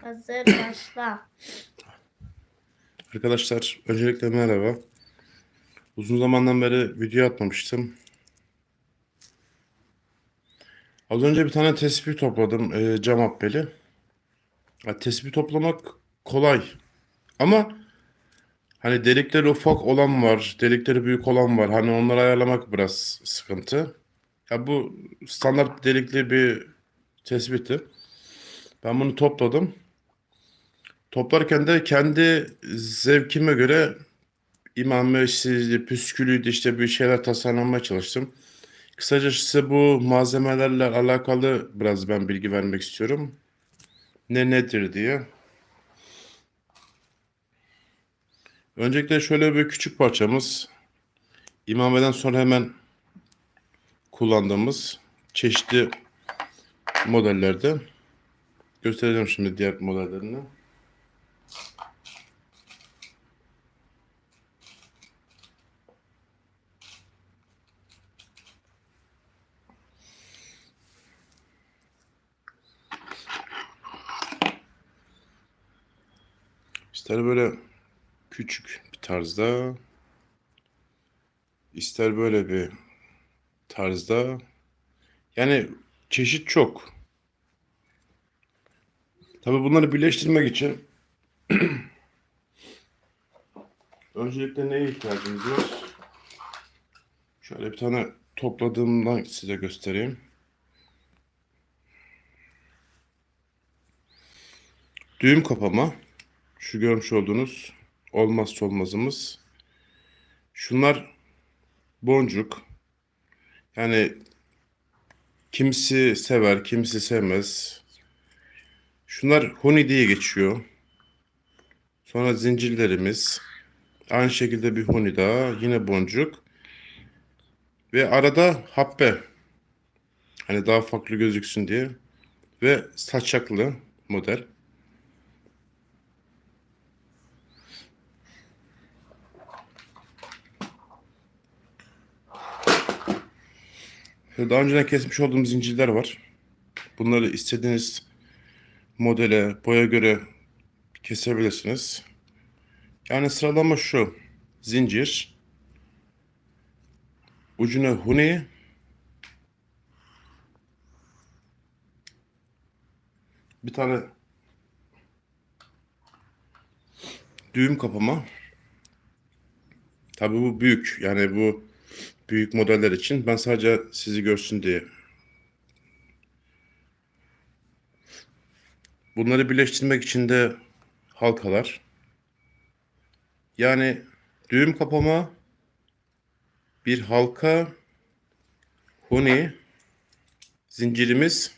Hazır başla. Arkadaşlar öncelikle merhaba. Uzun zamandan beri video atmamıştım. Az önce bir tane tespih topladım e, cam appeli. Ya, tespih toplamak kolay. Ama hani delikleri ufak olan var, delikleri büyük olan var. Hani onları ayarlamak biraz sıkıntı. Ya bu standart delikli bir tespihti. Ben bunu topladım. Toplarken de kendi zevkime göre imam işte püskülüydü işte bir şeyler tasarlamaya çalıştım. Kısaca size bu malzemelerle alakalı biraz ben bilgi vermek istiyorum. Ne nedir diye. Öncelikle şöyle bir küçük parçamız. İmameden sonra hemen kullandığımız çeşitli modellerde. Göstereceğim şimdi diğer modellerini. İster böyle küçük bir tarzda, ister böyle bir tarzda. Yani çeşit çok. Tabii bunları birleştirmek için öncelikle neye ihtiyacımız var? Şöyle bir tane topladığımdan size göstereyim. Düğüm kapama. Şu görmüş olduğunuz olmazsa olmazımız. Şunlar boncuk. Yani kimisi sever, kimisi sevmez. Şunlar huni diye geçiyor. Sonra zincirlerimiz. Aynı şekilde bir huni daha. Yine boncuk. Ve arada happe. Hani daha farklı gözüksün diye. Ve saçaklı model. Daha önceden kesmiş olduğum zincirler var. Bunları istediğiniz modele, boya göre kesebilirsiniz. Yani sıralama şu. Zincir. Ucuna huni. Bir tane düğüm kapama. Tabii bu büyük. Yani bu büyük modeller için. Ben sadece sizi görsün diye. Bunları birleştirmek için de halkalar. Yani düğüm kapama, bir halka, huni, zincirimiz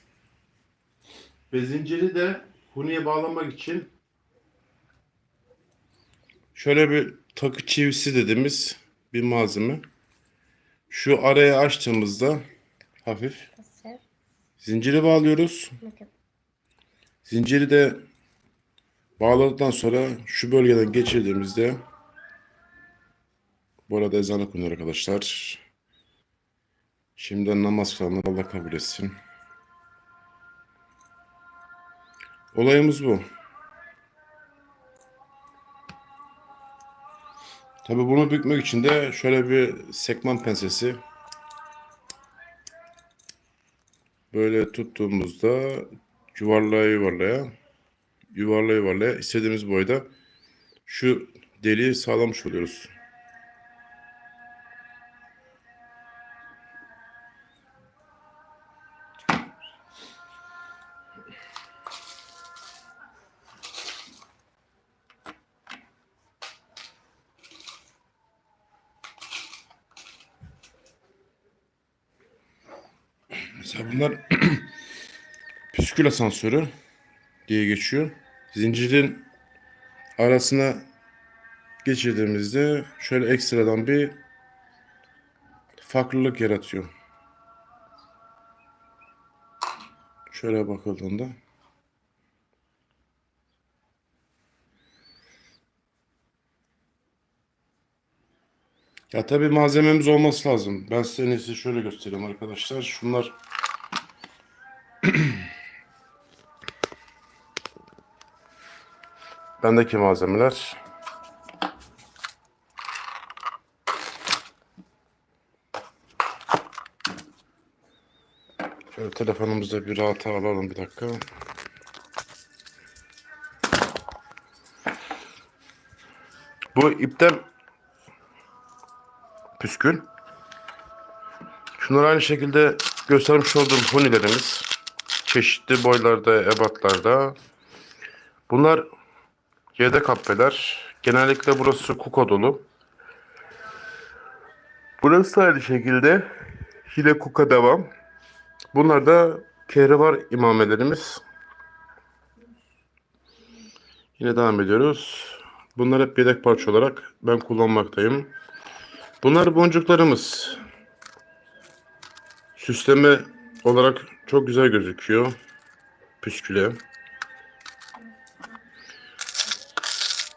ve zinciri de huniye bağlamak için şöyle bir takı çivisi dediğimiz bir malzeme. Şu araya açtığımızda hafif zinciri bağlıyoruz. Bakın. Zinciri de bağladıktan sonra şu bölgeden geçirdiğimizde bu arada ezan okunuyor arkadaşlar. Şimdiden namaz kılanlar Allah kabul etsin. Olayımız bu. Tabii bunu bükmek için de şöyle bir sekman pensesi böyle tuttuğumuzda yuvarlaya yuvarlaya yuvarlaya yuvarlaya istediğimiz boyda şu deliği sağlamış oluyoruz. Mesela bunlar püskül asansörü diye geçiyor. Zincirin arasına geçirdiğimizde şöyle ekstradan bir farklılık yaratıyor. Şöyle bakıldığında Ya tabii malzememiz olması lazım. Ben size en iyisi şöyle göstereyim arkadaşlar. Şunlar bendeki malzemeler. Şöyle telefonumuzda bir rahata alalım bir dakika. Bu ipten püskül. Şunlar aynı şekilde göstermiş olduğum hunilerimiz. Çeşitli boylarda, ebatlarda. Bunlar yedek kappeler. Genellikle burası kuka dolu. Burası da aynı şekilde yine kuka devam. Bunlar da kehribar imamelerimiz. Yine devam ediyoruz. Bunlar hep yedek parça olarak ben kullanmaktayım. Bunlar boncuklarımız. Süsleme olarak çok güzel gözüküyor. Püsküle.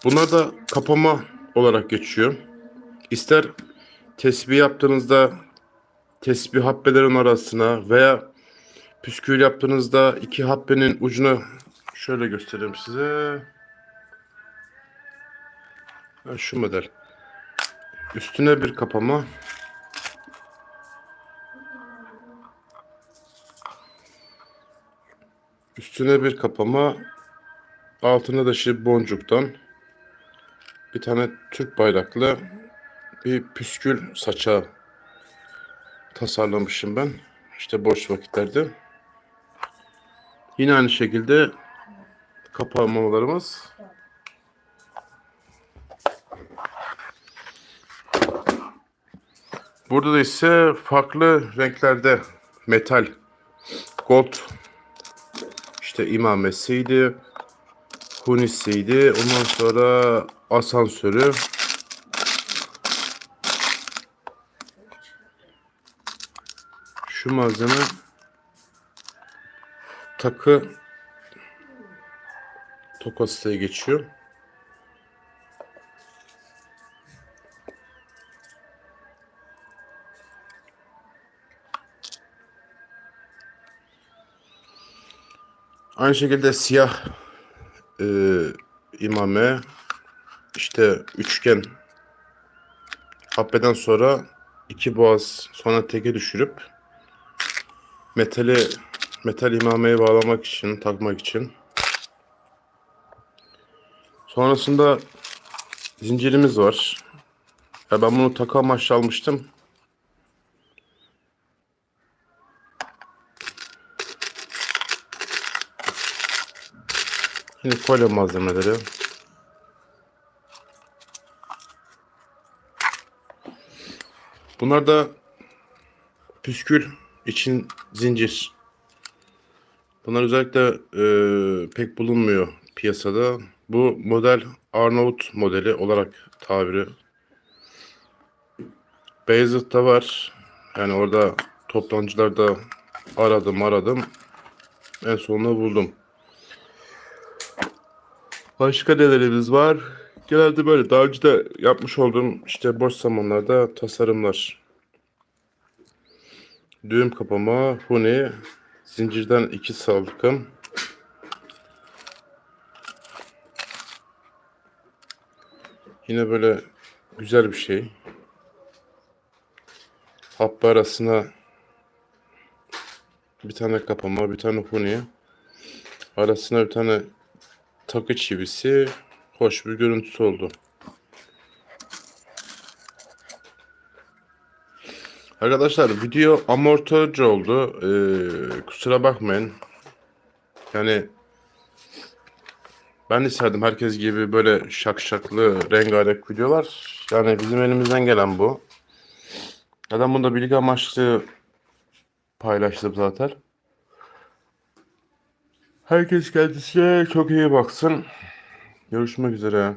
Bunlar da kapama olarak geçiyor. İster tesbih yaptığınızda tesbih habbelerin arasına veya püskül yaptığınızda iki habbenin ucuna şöyle göstereyim size. Ha, şu model. Üstüne bir kapama. Üstüne bir kapama. Altına da şey boncuktan bir tane Türk bayraklı bir püskül saça tasarlamışım ben. İşte boş vakitlerde. Yine aynı şekilde kapamalarımız. Burada da ise farklı renklerde metal, gold, işte imamesiydi, hunisiydi, ondan sonra asansörü, şu malzeme takı tokası diye geçiyor. Aynı şekilde siyah e, imame işte üçgen habbeden sonra iki boğaz sonra teke düşürüp metali metal imameye bağlamak için takmak için sonrasında zincirimiz var. Ya ben bunu takı amaçlı almıştım. Yine kolye malzemeleri. Bunlar da püskül için zincir. Bunlar özellikle e, pek bulunmuyor piyasada. Bu model Arnavut modeli olarak tabiri. Beyazıt'ta var. Yani orada toptancılarda aradım aradım. En sonunda buldum. Başka nelerimiz var? Genelde böyle daha önce de yapmış olduğum işte boş zamanlarda tasarımlar. Düğüm kapama, huni, zincirden iki salkım. Yine böyle güzel bir şey. Happe arasına bir tane kapama, bir tane huni. Arasına bir tane takı çivisi. Hoş bir görüntüsü oldu. Arkadaşlar video amortörce oldu. Ee, kusura bakmayın. Yani ben isterdim herkes gibi böyle şakşaklı rengarenk videolar. Yani bizim elimizden gelen bu. Neden bunu da bilgi amaçlı paylaştım zaten. Herkes kendisine çok iyi baksın. Görüşmek üzere.